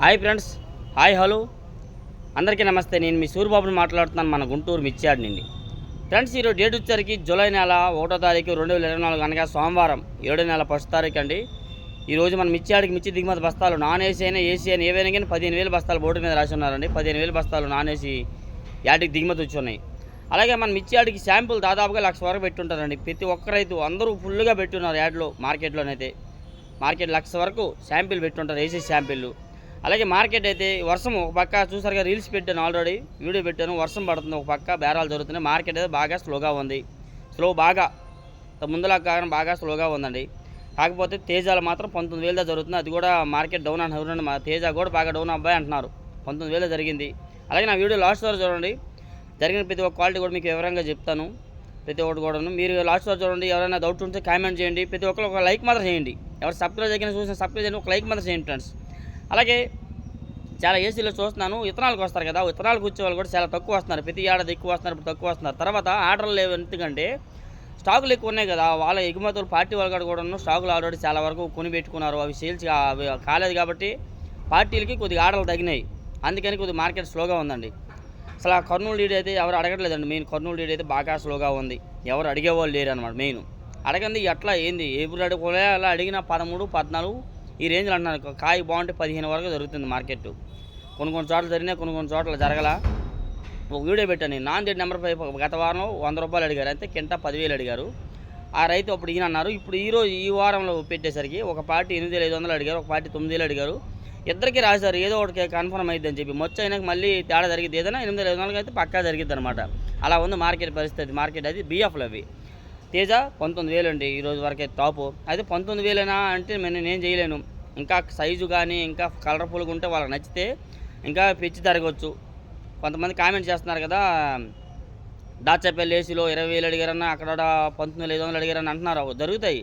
Hi friends hi hello. అందరికీ నమస్తే. నేను మీ సూర్యబాబుని మాట్లాడుతున్నాను మన గుంటూరు మిర్చియాడ్ నుండి. ఫ్రెండ్స్ ఈరోజు డేట్ వచ్చేసరికి జూలై నెల ఒకటో తారీఖు రెండు వేల ఇరవై నాలుగు అనగా సోమవారం ఏడో నెల ఫస్ట్ తారీఖు అండి. ఈరోజు మన మిర్చియాడికి మిర్చి దిగుమతి బస్తాలు నాన్ ఏసీ అయినా ఏసీ అయినా ఏవైనా కానీ పదిహేను వేల బస్తాలు బోర్డు మీద రాసి ఉన్నారండి. పదిహేను వేల బస్తాలు నాన్ ఏసీ యాడికి దిగుమతి వచ్చి ఉన్నాయి. అలాగే మన మిర్చియాడికి శాంపుల్ దాదాపుగా లక్ష వరకు పెట్టుంటారండి. ప్రతి ఒక్క రైతు అందరూ ఫుల్గా పెట్టున్నారు యాడ్లో మార్కెట్లోనైతే. మార్కెట్ లక్ష వరకు శాంపిల్ పెట్టుంటారు ఏసీ శాంపిల్లు. అలాగే మార్కెట్ అయితే వర్షం ఒక పక్క చూసారుగా రీల్స్ పెట్టాను ఆల్రెడీ వీడియో పెట్టాను వర్షం పడుతుంది ఒక పక్క బేరాలు జరుగుతున్నాయి. మార్కెట్ అయితే బాగా స్లోగా ఉంది. స్లో బాగా ముందులా కారణం బాగా స్లోగా ఉందండి. కాకపోతే తేజాలు మాత్రం పంతొమ్మిది వేలదా జరుగుతుంది అది కూడా మార్కెట్ డౌన్ అంటున్నారు. మా తేజ కూడా బాగా డౌన్ అబ్బాయి అంటున్నారు. పంతొమ్మిది వేల జరిగింది. అలాగే నా వీడియో లాస్ట్ వరకు చూడండి. జరిగిన ప్రతి ఒక్క క్వాలిటీ కూడా మీకు వివరంగా చెప్తాను. ప్రతి ఒక్కటి కూడాను. మీరు లాస్ట్ వరకు చూడండి. ఎవరైనా డౌట్ ఉంటే కామెంట్ చేయండి. ప్రతి ఒక్కరు ఒక లైక్ మాత్రం చేయండి. ఎవరు సబ్స్క్రైబ్ చేయకుండా చూసిన సబ్స్క్రైబ్ చేయండి. ఒక లైక్ మాత్రం చేయండి ఫ్రెండ్స్. అలాగే చాలా ఏసీలో చూస్తున్నాను. విత్తనాలకు వస్తారు కదా. విత్తనాలకు వచ్చే వాళ్ళు కూడా చాలా తక్కువ వస్తున్నారు. ప్రతి ఏడాది ఎక్కువ వస్తున్నారు ఇప్పుడు తక్కువ వస్తున్నారు. తర్వాత ఆర్డర్లు లేవు ఎందుకంటే స్టాకులు ఎక్కువ ఉన్నాయి కదా. వాళ్ళ ఎగుమతులు పార్టీ వాళ్ళు కూడా స్టాకులు ఆల్రెడీ చాలా వరకు కొని పెట్టుకున్నారు. అవి సేల్స్ అవి కాలేదు కాబట్టి పార్టీలకి కొద్దిగా ఆర్డర్లు తగ్గినాయి అందుకని కొద్దిగా మార్కెట్ స్లోగా ఉందండి. అసలు ఆ కర్నూలు డీడ్ అయితే ఎవరు అడగట్లేదండి. మెయిన్ కర్నూలు డీడ్ అయితే బాగా స్లోగా ఉంది. ఎవరు అడిగేవాళ్ళు లేరు అనమాట మెయిన్. అడగంది ఎట్లా ఏంది? ఎప్పుడు అడుగులే అలా అడిగిన పదమూడు పద్నాలుగు ఈ రేంజ్లో అంటున్నారు కాయ బాగుంటే పదిహేను వరకు జరుగుతుంది మార్కెట్ కొన్ని కొన్ని చోట్ల జరిగినాయి కొన్ని కొన్ని చోట్ల జరగల. ఒక వీడియో పెట్టాను నేను. నాన్ నెంబర్ ఫైవ్ గత వారం వంద రూపాయలు అడిగారు. అయితే కింట పదివేలు అడిగారు. ఆ రైతు అప్పుడు ఈయన అన్నారు ఇప్పుడు ఈరోజు ఈ వారంలో పెట్టేసరికి ఒక పార్టీ ఎనిమిది వేల ఐదు వందలు అడిగారు ఒక పార్టీ తొమ్మిది వేలు అడిగారు. ఇద్దరికి రాశారు ఏదో ఒకటి కన్ఫర్మ్ అయ్యిద్దని చెప్పి. మొచ్చ అయినాక మళ్ళీ తేడా జరిగింది ఏదైనా ఎనిమిది వేల ఐదు వందలకి అయితే పక్కా జరిగిద్ది అనమాట. అలా ఉంది మార్కెట్ పరిస్థితి మార్కెట్ అది బిఎఫ్లు అవి. తేజ పంతొమ్మిది వేలు అండి ఈరోజు వరకే టాపు. అయితే పంతొమ్మిది వేలేనా అంటే నేను నేను చేయలేను. ఇంకా సైజు కానీ ఇంకా కలర్ఫుల్గా ఉంటే వాళ్ళకి నచ్చితే ఇంకా పెంచి తరగవచ్చు కొంతమంది కామెంట్ చేస్తున్నారు కదా దాచపల్లి ఏసీలో ఇరవై వేలు అడిగారన్నా అక్కడ పంతొమ్మిది వేల ఐదు వందలు అడిగారని అంటున్నారు. అవి జరుగుతాయి.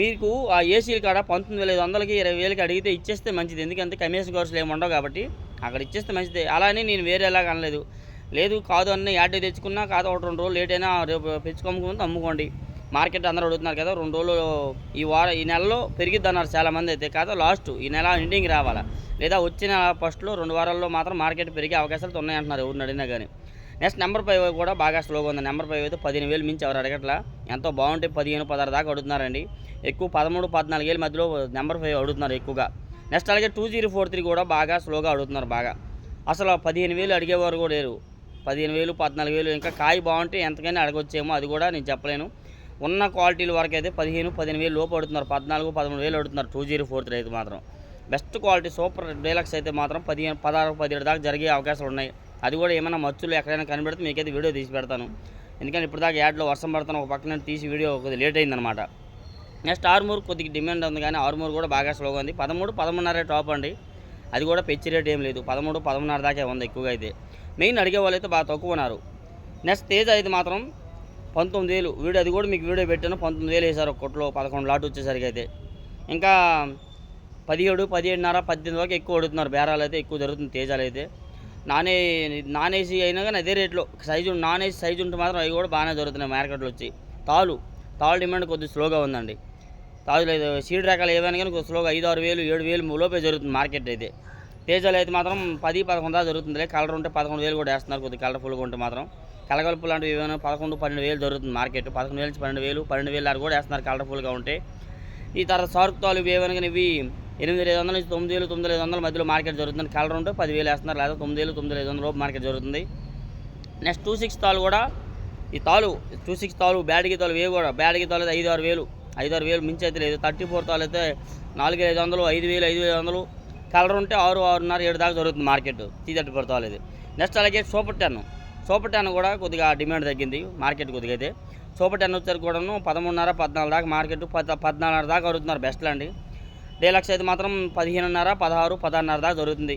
మీకు ఆ ఏసీల కాడ పంతొమ్మిది వేల ఐదు వందలకి ఇరవై వేలకి అడిగితే ఇచ్చేస్తే మంచిది. ఎందుకంటే కమిషన్ కోర్సులు ఏమి ఉండవు కాబట్టి అక్కడ ఇచ్చేస్తే మంచిది. అలానే నేను వేరేలాగా అనలేదు. లేదు కాదు అన్న యాడ్ తెచ్చుకున్నా కాదు ఒకటి రెండు రోజులు లేట్ అయినా రేపు పెంచుకోముకుంటే అమ్ముకోండి. మార్కెట్ అందరూ అడుగుతున్నారు కదా రెండు రోజులు ఈ వారం ఈ నెలలో పెరిగిద్ది అన్నారు చాలామంది అయితే. కాదు లాస్ట్ ఈ నెల ఎండింగ్ రావాలా? లేదా వచ్చిన ఫస్ట్లో రెండు వారాల్లో మాత్రం మార్కెట్ పెరిగే అవకాశాలు ఉన్నాయి అంటున్నారు ఎవరిని అడిగినా కానీ నెక్స్ట్ నెంబర్ ఫైవ్ కూడా బాగా స్లోగా ఉంది. నెంబర్ ఫైవ్ అయితే పదిహేను వేలు మించి ఎవరు అడగట్లా? ఎంతో బాగుంటే పదిహేను పదహారు దాకా అడుగుతున్నారండి. ఎక్కువ పదమూడు పద్నాలుగు వేల మధ్యలో నెంబర్ ఫైవ్ అడుగుతున్నారు ఎక్కువగా. నెక్స్ట్ అలాగే టూ జీరో ఫోర్ త్రీ కూడా బాగా స్లోగా అడుగుతున్నారు బాగా. అసలు పదిహేను వేలు అడిగేవారు కూడా లేరు. పదిహేను వేలు పద్నాలుగు వేలు ఇంకా కాయ బాగుంటే ఎంతకైనా అడగొచ్చేమో అది కూడా నేను చెప్పలేను. ఉన్న క్వాలిటీల వరకు అయితే పదిహేను పదిహేను వేలు లోపు అడుగుతున్నారు. పద్నాలుగు పదమూడు వేలు అడుగుతున్నారు. టూ జీరో ఫోర్ త్రీ అయితే మాత్రం. బెస్ట్ క్వాలిటీ సూపర్ డీలక్స్ అయితే మాత్రం పదిహేను పదహారు పదిహేడు దాకా జరిగే అవకాశాలు ఉన్నాయి. అది కూడా ఏమైనా మచ్చులు ఎక్కడైనా కనబడితే మీకైతే వీడియో తీసి పెడతాను. ఎందుకంటే ఇప్పుడు దాకా యాడ్లో వర్షం పడుతున్న ఒక పక్కన తీసి వీడియో కొద్దిగా లేట్ అయిందనమాట. నెక్స్ట్ ఆర్మూర్ కొద్దిగా డిమాండ్ ఉంది కానీ ఆర్మూర్ కూడా బాగా స్లోగా ఉంది. పదమూడు పదమూడున్నర టాప్ అండి. అది కూడా పెచ్చి రేట్ ఏం లేదు. పదమూడు పదమూడున్నర దాకా ఉంది ఎక్కువగా అయితే. మెయిన్ అడిగే వాళ్ళైతే అయితే బాగా తక్కువ ఉన్నారు. నెక్స్ట్ తేజ్ అయితే మాత్రం పంతొమ్మిది వేలు. వీడియో అది కూడా మీకు వీడియో పెట్టాను. పంతొమ్మిది వేలు వేశారు ఒక కొట్లో పదకొండు లాట్ వచ్చేసరికి అయితే. ఇంకా పదిహేడు పదిహేడున్నర పద్దెనిమిది వరకు ఎక్కువ అడుగుతున్నారు. బేరాలు అయితే ఎక్కువ జరుగుతుంది తేజాలు అయితే. నాన్ ఏ నాన్ ఏసీ అయినా కానీ అదే రేట్లో. సైజు నాన్ ఏసీ సైజు ఉంటే మాత్రం అవి కూడా బాగానే దొరుకుతున్నాయి మార్కెట్లో వచ్చి. తాలు తాలు డిమాండ్ కొద్దిగా స్లోగా ఉందండి. తాజులు అయితే సీడ్ రకాలు ఏవైనా కానీ కొద్దిగా స్లోగా ఐదు ఆరు వేలు ఏడు వేలు లోపే జరుగుతుంది మార్కెట్ అయితే. తేజాలు అయితే మాత్రం పది పదకొండు దాకా జరుగుతుంది కలర్ ఉంటే పదకొండు వేలు కూడా వేస్తున్నారు కొద్దిగా కలర్ఫుల్గా ఉంటే మాత్రం. కలగలుపు లాంటివి ఏమైనా పదకొండు పన్నెండు వేలు జరుగుతుంది మార్కెట్. పదకొండు వేలు నుంచి పన్నెండు వేలు పన్నెండు వేలు దాకా కూడా వేస్తున్నారు కలర్ఫుల్గా ఉంటే. ఈ తర్వాత సార్క్ తాలు ఇవి ఏమైనా ఇవి ఎనిమిది ఐదు వందల నుంచి తొమ్మిది వేలు తొమ్మిది ఐదు వందల మధ్యలో మార్కెట్ జరుగుతుంది. కలర్ ఉంటే పదివేలు వేస్తున్నారు. లేదా తొమ్మిది వేలు తొమ్మిది ఐదు వందల లోపు మార్కెట్ జరుగుతుంది. నెక్స్ట్ టూ సిక్స్ తాలు కూడా ఈ తాలు టూ సిక్స్ తాలు బ్యాడ్కి తాలు వేవి కూడా బ్యాడ్కి తాలు అయితే ఐదు ఆరు వేలు ఐదు ఆరు వేలు మించి అయితే లేదు. థర్టీ ఫోర్ తాలు అయితే నాలుగు ఐదు వందలు ఐదు వేలు ఐదు వేల వందలు కలర్ ఉంటే ఆరు ఆరున్నర ఏడు దాకా జరుగుతుంది మార్కెట్. టీ థర్టీ నెక్స్ట్ అలాగే సూపర్ టెన్. సూపర్ టెన్ కూడా కొద్దిగా డిమాండ్ తగ్గింది మార్కెట్ కొద్దిగా అయితే. సూపర్ టెన్ వచ్చేసరికి కూడాను పదమూడున్నర పద్నాలుగు దాకా మార్కెట్ పద్ పద్నాలుగున్నర దాకా అడుగుతున్నారు బెస్ట్లు అండి. డీలక్స్ అయితే మాత్రం పదిహేనున్నర పదహారు పదహారున్నర దాకా జరుగుతుంది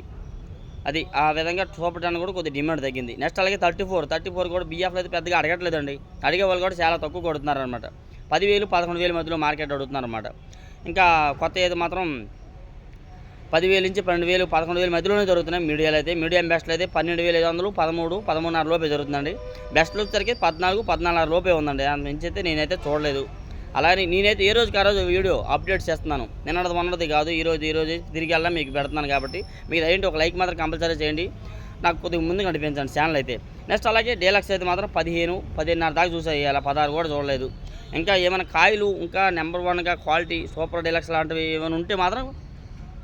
అది ఆ విధంగా సూపర్ టెన్ కూడా కొద్దిగా డిమాండ్ తగ్గింది. నెక్స్ట్ అలాగే థర్టీ ఫోర్. థర్టీ ఫోర్ కూడా బీఎఫ్లో అయితే పెద్దగా అడగట్లేదండి. అడిగే వాళ్ళు కూడా చాలా తక్కువ కొడుతున్నారు అనమాట పదివేలు పదకొండు వేల మధ్యలో మార్కెట్ అడుగుతున్నారు అనమాట ఇంకా కొత్త ఏది మాత్రం పదివేలు నుంచి పన్నెండు వేలు పదకొండు వేల మధ్యలోనే జరుగుతున్నాయి మీడియాలో అయితే. మీడియం బెస్ట్లు అయితే పన్నెండు వేల ఐదు వందలు పదమూడు పదమూడున్నర లోపే జరుగుతుందండి. బెస్ట్లు వచ్చేసరికి పద్నాలుగు పద్నాలుగు లోపే ఉందండి. దాని నుంచి అయితే నేనైతే చూడలేదు. అలానే నేనైతే ఏ రోజుకి ఆ రోజు వీడియో అప్డేట్ చేస్తున్నాను. నిన్నది మొన్నది కాదు ఈ రోజు ఈ రోజు తిరిగి వెళ్ళా మీకు పెడుతున్నాను కాబట్టి. మీకు ఏంటి ఒక లైక్ మాత్రం కంపల్సరీ చేయండి. నాకు కొద్దిగా ముందు కనిపించండి ఛానల్ అయితే. నెక్స్ట్ అలాగే డీలక్స్ అయితే మాత్రం పదిహేను పదిహేనున్నర దాకా చూసాయి అలా పదహారు కూడా చూడలేదు. ఇంకా ఏమైనా కాయలు ఇంకా నెంబర్ వన్గా క్వాలిటీ సూపర్ డీలక్స్ లాంటివి ఏమైనా ఉంటే మాత్రం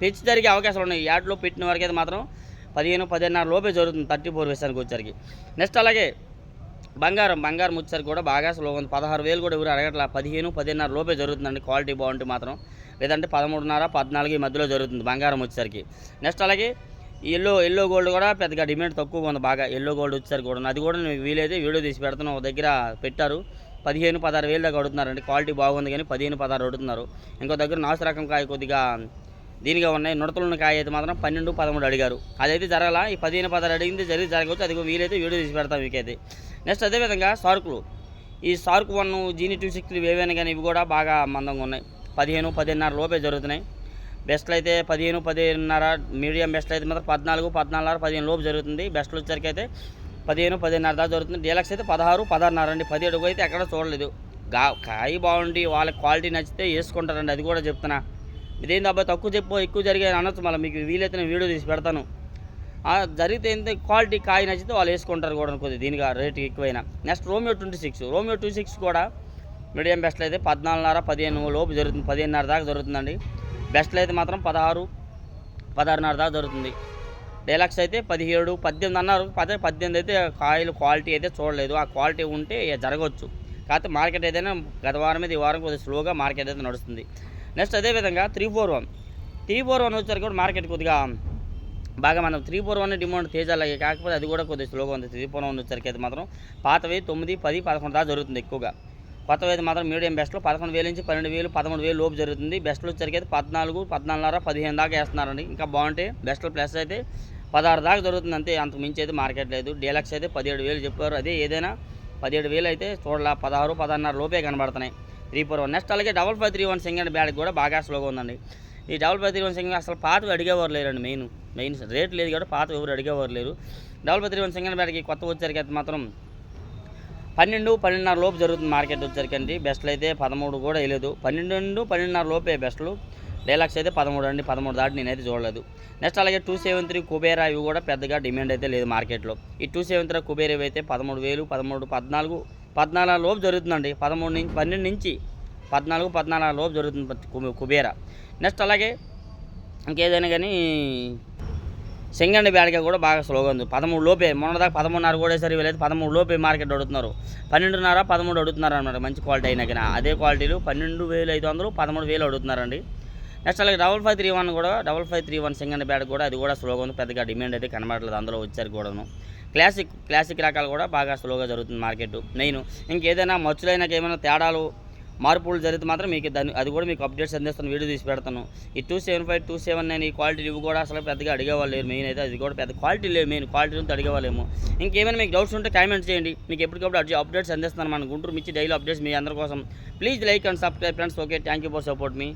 పెంచి జరిగే అవకాశాలు ఉన్నాయి. యాడ్లో పెట్టిన వరకు అయితే మాత్రం పదిహేను పదిహేనున్నర లోపే జరుగుతుంది థర్టీ ఫోర్ వేసానికి వచ్చరికి నెక్స్ట్ అలాగే బంగారం బంగారం వచ్చేసరికి కూడా బాగా స్లో ఉంది. పదహారు వేలు కూడా ఎవరు అడగట్లా. పదిహేను పదిహేనున్నర లోపే జరుగుతుందండి క్వాలిటీ బాగుంటే మాత్రం. లేదంటే పదమూడున్నర పద్నాలుగు ఈ మధ్యలో జరుగుతుంది బంగారం వచ్చేసరికి. నెక్స్ట్ అలాగే ఎల్లో ఎల్లో గోల్డ్ కూడా పెద్దగా డిమాండ్ తక్కువగా ఉంది బాగా. ఎల్లో గోల్డ్ వచ్చేసరికి కూడా. అది కూడా నేను వీలైతే వీడియో తీసి పెడుతున్నాను ఒక దగ్గర పెట్టారు. పదిహేను పదహారు వేలు దాకా అడుగుతున్నారండి. క్వాలిటీ బాగుంది కానీ పదిహేను పదహారు అడుగుతున్నారు. ఇంకో దగ్గర నాసు రకం కాయ కొద్దిగా దీనిగా ఉన్నాయి. నుడతలున్న కాయ అయితే మాత్రం పన్నెండు పదమూడు అడిగారు. అదైతే జరగాల. ఈ పదిహేను పదహారు అడిగింది జరిగి జరగవచ్చు. అది వీలైతే వీడియో తీసి పెడతాం మీకైతే. నెక్స్ట్ అదేవిధంగా సార్కులు ఈ సార్క్ వన్ జీని టూ సిక్స్టీ ఏవైనా కానీ ఇవి కూడా బాగా మందంగా ఉన్నాయి. పదిహేను పదిహేనున్నర లోపే జరుగుతున్నాయి. బెస్ట్లు అయితే పదిహేను పదిహేనున్నర మీడియం బెస్ట్ అయితే మాత్రం పద్నాలుగు పద్నాలుగున్నర పదిహేను లోపు జరుగుతుంది. బెస్ట్లు వచ్చరికి అయితే పదిహేను పదిహేనున్నర దాకా జరుగుతుంది. డీలక్స్ అయితే పదహారు పదహారున్నర అండి. పదిహేడు అయితే ఎక్కడ చూడలేదు. గా కాయ బాగుండి వాళ్ళ క్వాలిటీ నచ్చితే వేసుకుంటారండి. అది కూడా చెప్తున్నా. ఇదేంటి అబ్బాయి తక్కువ చెప్పు ఎక్కువ జరిగే అనొచ్చు మళ్ళీ. మీకు వీలైతే నేను వీడియో తీసి పెడతాను. జరిగితే ఎంత క్వాలిటీ కాయ నచ్చితే వాళ్ళు వేసుకుంటారు కూడా కొద్దిగా దీనిగా రేటు ఎక్కువైనా. Next Romeo twenty six Romeo two six కూడా మీడియం బెస్ట్లు అయితే పద్నాలుగున్నర పదిహేను లోపు జరుగుతుంది పదిహేనున్నర దాకా జరుగుతుందండి. బెస్ట్లు అయితే మాత్రం పదహారు పదహారున్నర దాకా జరుగుతుంది. డైలాక్స్ అయితే పదిహేడు పద్దెనిమిది అన్నారు. పదే పద్దెనిమిది అయితే కాయలు క్వాలిటీ అయితే చూడలేదు. ఆ క్వాలిటీ ఉంటే జరగవచ్చు. కాకపోతే మార్కెట్ ఏదైనా గత వారం మీద ఈ వారం కొద్దిగా స్లోగా మార్కెట్ అయితే నడుస్తుంది. నెక్స్ట్ అదేవిధంగా three four one three four one వచ్చేసరికి కూడా మార్కెట్ కొద్దిగా బాగా మనం త్రీ ఫోర్ వన్ డిమాండ్ తేజాలయ్యే కాకపోతే అది కూడా కొద్దిగా స్లోగా ఉంది. త్రీ ఫోర్ వన్ వచ్చేసరికి అయితే మాత్రం పాతవి తొమ్మిది పది పదకొండు దాకా జరుగుతుంది ఎక్కువగా. కొత్తవి అయితే మాత్రం మీడియం బెస్ట్లో పదకొండు వేల నుంచి పన్నెండు వేలు పదమూడు వేలు లోపు జరుగుతుంది. బెస్ట్లో వచ్చేసరికి అయితే పద్నాలుగు పద్నాలుగున్నర పదిహేను దాకా వేస్తున్నారండి. ఇంకా బాగుంటే బెస్ట్లో ప్లస్ అయితే పదహారు దాకా జరుగుతుంది అంతే. అంత మించి అయితే మార్కెట్ లేదు. డీలక్స్ అయితే పదిహేడు వేలు చెప్పారు. అదే ఏదైనా పదిహేడు వేలు అయితే చూడాల. పదహారు పదహారున్నర లోపే కనబడుతున్నాయి. Three four one. నెక్స్ట్ అలాగే double five three one singer bad కూడా బాగా స్లోగా ఉందండి. ఈ double five three one singer అసలు పాతవి అడిగేవారు లేరండి మెయిన్. మెయిన్ రేట్ లేదు కాబట్టి పాత ఎవరు అడిగేవారు లేరు. Double five three one singer బ్యాడ్కి కొత్త వచ్చరికి అయితే మాత్రం పన్నెండు పన్నెండున్నర లోపు జరుగుతుంది మార్కెట్ వచ్చరికి అండి. బెస్ట్లు అయితే పదమూడు కూడా వేయలేదు. పన్నెండు పన్నెండున్నర లోపే బెస్ట్లు. డైలాక్స్ అయితే పదమూడు అండి. పదమూడు దాటి నేనైతే చూడలేదు. నెక్స్ట్ అలాగే టూ సెవెన్ త్రీ కుబేరా ఇవి కూడా పెద్దగా డిమాండ్ అయితే లేదు మార్కెట్లో. ఈ టూ సెవెన్ త్రీ కుబేరా ఇవి అయితే పదమూడు వేలు పదమూడు పద్నాలుగు పద్నాలుగు లోపు జరుగుతుందండి. పదమూడు నుంచి పన్నెండు నుంచి పద్నాలుగు పద్నాలుగు లోపు జరుగుతుంది కుబేర. నెక్స్ట్ అలాగే ఇంకేదైనా కానీ సింగండి బ్యాడ్గా కూడా బాగా స్లోగా ఉంది. పదమూడు లోపే మొన్నదాకా పదమూడున్నర కూడా సరే వెళ్ళేది పదమూడు లోపే మార్కెట్ అడుగుతున్నారు. పన్నెండున్నర పదమూడు అడుగుతున్నారు అనమాట మంచి క్వాలిటీ అయినా కానీ. అదే క్వాలిటీలు పన్నెండు వేలు ఐదు వందలు పదమూడు వేలు అడుగుతున్నారండి. నెక్స్ట్ అలాగే డబల్ ఫైవ్ త్రీ వన్ కూడా డబల్ ఫైవ్ త్రీ వన్ సింగండి బ్యాడ్ కూడా అది కూడా స్లోగా ఉంది. పెద్దగా డిమాండ్ అయితే కనబడలేదు అందులో వచ్చారు కూడాను. క్లాసిక్ క్లాసిక్ రకాలు కూడా బాగా స్లోగా జరుగుతుంది మార్కెట్. నేను ఇంకేదైనా మచ్చులైనాక ఏమైనా తేడాలు మార్పులు జరిగితే మాత్రం మీకు దాన్ని అది కూడా మీకు అప్డేట్స్ అందిస్తాను వీడియో తీసి పెడతాను. ఈ two seven five two seven nine ఈ క్వాలిటీ ఇవి కూడా అసలు పెద్దగా అడిగేవాళ్ళు లేరు. మెయిన్ అయితే అది కూడా పెద్ద క్వాలిటీ లేదు మెయిన్ క్వాలిటీ నుంచి అడిగేవాళ్ళేమో. ఇంకేమైనా మీకు డౌట్స్ ఉంటే కామెంట్ చేయండి. మీకు ఎప్పటికప్పుడు అప్డేట్స్ అందిస్తాను మన గుంటూరు మిర్చి డైలీ అప్డేట్స్ మీ అందరి కోసం. Please like and subscribe friends. Okay thank you for support me.